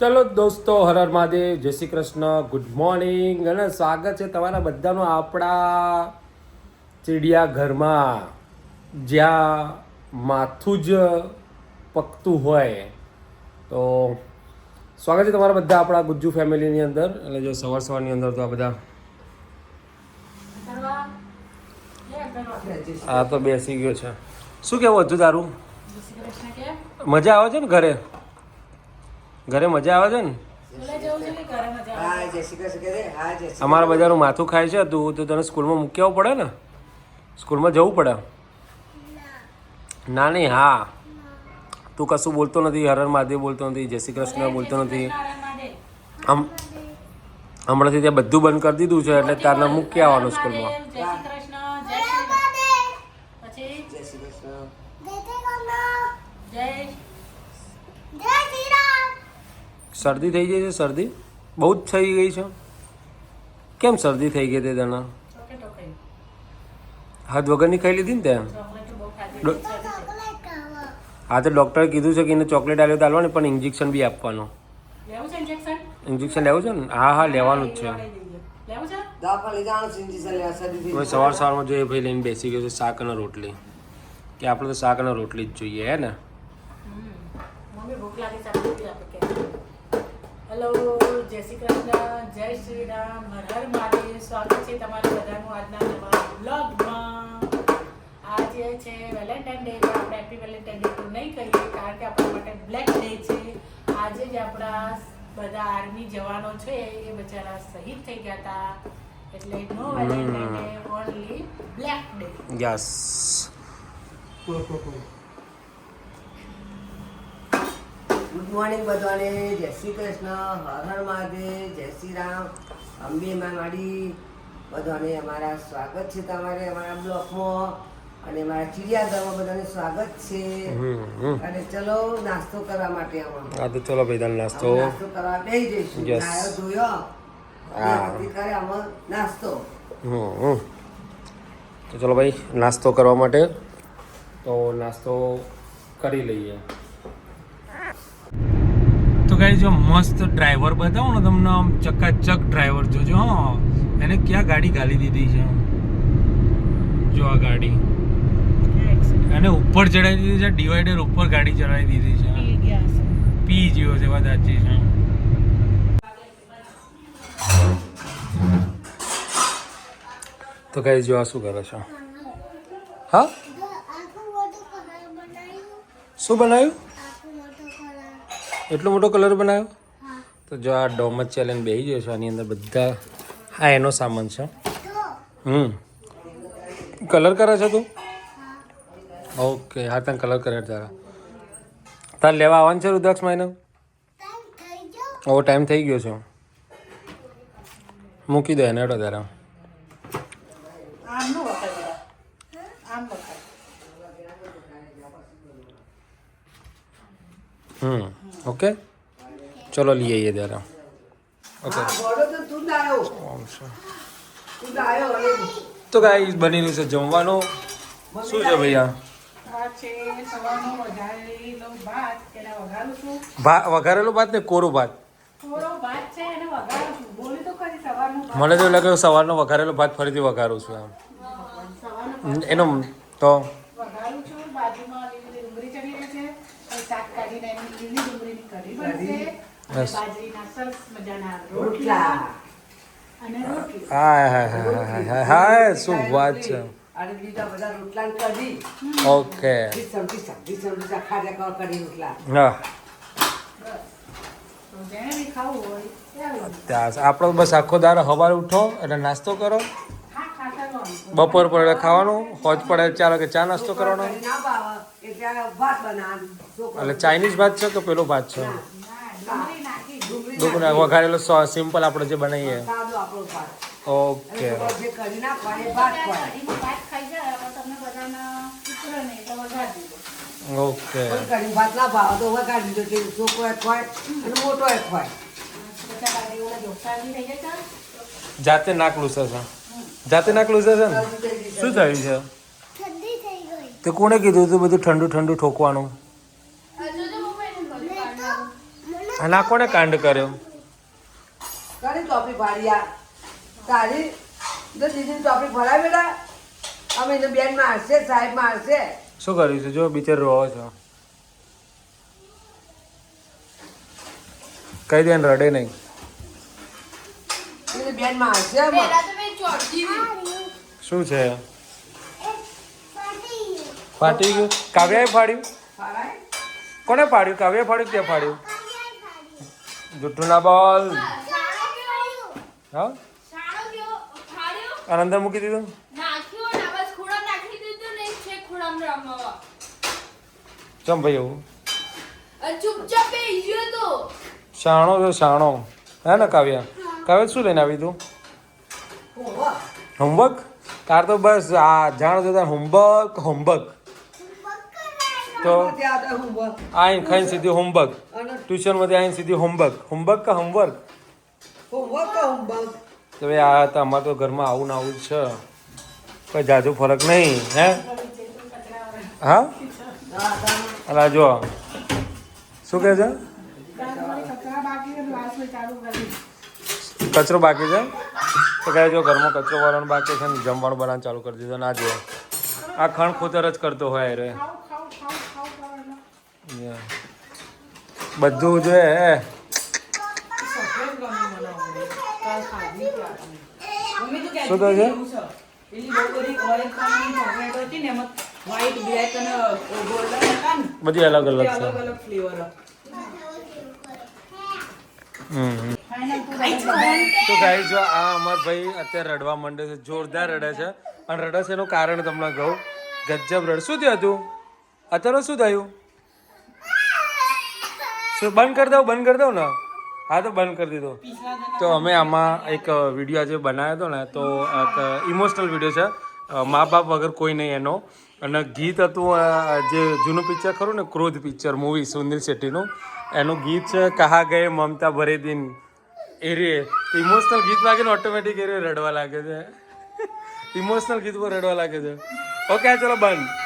ચલો દોસ્તો હરર મહાદેવ જય શ્રી કૃષ્ણ ગુડ મોર્નિંગ અને સ્વાગત છે તમારા બધાનું આપણા ચિડિયાઘરમાં જ્યાં માથું જ પકતું હોય. તો સ્વાગત છે તમારા બધા આપણા ગુજ્જુ ફેમિલીની અંદર. એટલે જો સવાર સવારની અંદર તો આ બધા આ તો બેસી ગયો છે. શું કેવું હતું તારું? મજા આવે છે ને ઘરે? ઘરે મજા આવે છે ને? હા જય શ્રી કૃષ્ણ. કહે છે. હા જય શ્રી અમારા બધાનું માથું ખાય છે તું તો તને સ્કૂલમાં મૂકી આવવું પડે ને? સ્કૂલમાં જવું પડે? ના. નહીં હા. તું કશું બોલતો નથી હરર મહાદેવ બોલતો નથી જય શ્રી કૃષ્ણ બોલતો નથી. આમ હમણાંથી ત્યાં બધું બંધ કરી દીધું છે એટલે તારને મૂકી આવવાનું સ્કૂલમાં. જય શ્રી કૃષ્ણ શરદી થઈ ગઈ છે શરદી? બહુ જ થઈ ગઈ છે? કેમ શરદી થઈ ગઈ તે તને હાથ વગરની ખાઈ લીધી ને તે? હા તો ડૉક્ટરે કીધું છે કે એને ચોકલેટ આવ્યો તો આલવાની પણ ઇન્જેક્શન બી આપવાનું. ઇન્જેક્શન લેવું છે ને? હા હા લેવાનું જ છે. સવાર સવારમાં જોઈએ ભાઈ લઈને બેસી ગયો છે શાક અને રોટલી. કે આપણે તો શાક અને રોટલી જ જોઈએ હે ને? હેલો જય શ્રી કૃષ્ણ જય શ્રી રામ. હર હર મહાદેવ. સ્વાગત છે તમારું બધાનું આજના નવા બ્લોગમાં આજે છે વેલેન્ટાઇન ડે આપણે હેપી વેલેન્ટાઇન ડે તો નહીં કહીએ કારણ કે આપણા માટે બ્લેક ડે છે. આજે જ આપણા બધા આર્મી જવાનો છે એ બચારા શહીદ થઈ ગયા હતા. એટલે no Valentine Day only black day yes good morning બધાને જય શ્રી કૃષ્ણ હર હર મહાદેવ જય શ્રી રામ. અંબે માં માડી બધાને અમારા સ્વાગત છે તમારે અમારા બ્લોકમાં. અને અમારા ચિડિયાઘરમાં બધાને સ્વાગત છે. અને ચલો નાસ્તો કરવા માટે હા તો ચલો ભાઈ નાસ્તો. નાસ્તો કરવા. બે જઈશું. ગાયો ધોયો. કરે આમાં નાસ્તો. તો ચલો ભાઈ નાસ્તો કરવા માટે. તો નાસ્તો કરી લઈએ. ગાઈ જો મસ્ત ડ્રાઈવર બતાવો ને તમને આમ ચકાચક ડ્રાઈવર જોજો હા એને ક્યાં ગાડી ગાલી દીધી છે? જો આ ગાડી. એને ઉપર ચડાવી દીધી છે ડિવાઈડર ઉપર ગાડી ચડાવી દીધી છે. પી ગયા છે. પી જેવો છે વાત સાચી છે. તો કઈ જો આ શું કરો છો? હા? શું બનાવ્યું? એટલો મોટો કલર બનાવ્યો? તો જો આ ડોમચ ચેલેન્જ બેસી ગયો છે આની અંદર બધા હા એનો સામાન છે. હમ. કલર કરે છે તું? ઓકે હા તને કલર કરે તારા. તાર લેવા આવવાનું છે રુદ્રાક્ષ માયને ઓ ટાઈમ થઈ ગયો છે. મૂકી દો એને તારા આમ નો વખાય બેટા. આમ વખાય હમ. ઓકે ચલો લઈ આવીએ તારા ઓકે તો ગાઈસ બનેલું છે. જમવાનું. શું છે ભૈયા? વઘારેલો ભાત ને કોરો ભાત? મને તો લાગે સવારનો વઘારેલો ભાત ફરીથી વઘારું છું એમ. એનો તો વઘારું છું બાજુમાં લીલી ડુંગળી ચડી રહી છે. શાક કાઢીને એની લીલી ડુંગળીની કઢી બનશે બાજરીના સરસ મજાના રોટલા. અને રોટલી. હાય હાય હાય હાય હાય શું વાત છે. અને બીજા બધા રોટલા કઢી. ઓકે. કઢી રોટલા. હા. ત્યાં આપણો બસ આખો દારો સવારે ઉઠો અને નાસ્તો કરો. બપોર પડે ખાવાનું હોજ પડે ચાલો વાગે ચા નાસ્તો કરવાનો. એટલે ચાઇનીઝ ભાત છે કે પેલો ભાત છે? ડુંગળી નાખી. ડુંગળી ડુંગળી વઘારેલો સિમ્પલ આપણે જે બનાવીએ. ઓકે. ઓકે. કોઈ કઢી ભાત ના ભાવે તો વગાડી દીધો છોકરો એક હોય અને મોટો એક હોય. બધા બાજરીઓના ઢોસા બી થઈ જાય છે જાતે નાક લૂસે છે જાતે નાખલું છે ને? શું થયું છે? ઠંડી થઈ ગઈ. તે કોણે કીધું હતું બધું ઠંડુ ઠંડુ ઠોકવાનું? તો આ કોને કાંડ કર્યો? તારી ટોપી ભાડ્યા તારી તો દીદી ટોપી ફરાય બેટા. અમે એને બેન મારશે સાહેબ મારશે શું કર્યું છે? જો બિચાર રોવો છો. કઈ દે રડે નહીં. બેન મારશે. શું છે? ફાટી ગયું. કાવ્યાએ ફાડ્યું? કોને ફાડ્યું? કાવ્યાએ ફાડ્યું કે ફાડ્યું? જુઠ્ઠું ના બોલ. હા? અને અંદર મૂકી દીધું? ચમ ભાઈ એવું? ચૂપચાપ શાણો તો શાણો. હે ને કાવ્યા? કાવ્યા શું લઈને આવી તું. હોમવર્ક? તાર તો બસ આ જાણ જોતા હોમવર્ક હોમવર્ક. તો આઈન. આઈને ખાઈને સીધી હોમવર્ક. ટ્યુશન ટ્યુશનમાંથી આવીને સીધી હોમવર્ક. હોમવર્ક કે હોમવર્ક? તો ભાઈ આ તો અમારે તો ઘરમાં આવું ને આવું જ છે. કોઈ જાજુ ફરક નહીં, હે? હા? અલા, જો. શું કહે છે? કચરો બાકી છે? તો કહે જો ઘરમાં કચરો વાળવાનું બાકી છે ને જમવાનું બનાવવાનું ચાલુ કરી દીધું. ના જો આ ખણ ખોતર જ કરતો હોય રે. બધું જોઈએ શું કહે છે? બધી અલગ અલગ છે. હમ. તો ગાઈ જો આ અમાર ભાઈ અત્યારે રડવા માંડે છે, જોરદાર રડે છે. અને રડે છે એનું કારણ તમને કહું, ગજબ રડ. શું થયું હતું? અત્યારે શું થયું? શું, બંધ કરી દઉં, બંધ કરી દઉં ને? હા, તો બંધ કરી દીધો. તો અમે આમાં એક વીડિયો આજે બનાવ્યો હતો ને, તો ઇમોશનલ વીડિયો છે. મા બાપ વગર કોઈ નહીં એનો. અને ગીત હતું જે જૂનું પિક્ચર ખરું ને, ક્રોધ પિક્ચર મૂવી સુનિલ શેટ્ટીનું. એનું ગીત છે, કહા ગયે મમતા ભરે દિન. એ રે ઇમોશનલ ગીત વાગે ને ઓટોમેટિક એ રે રડવા લાગે છે. ઇમોશનલ ગીત પર રડવા લાગે છે. ઓકે ચલો બંધ.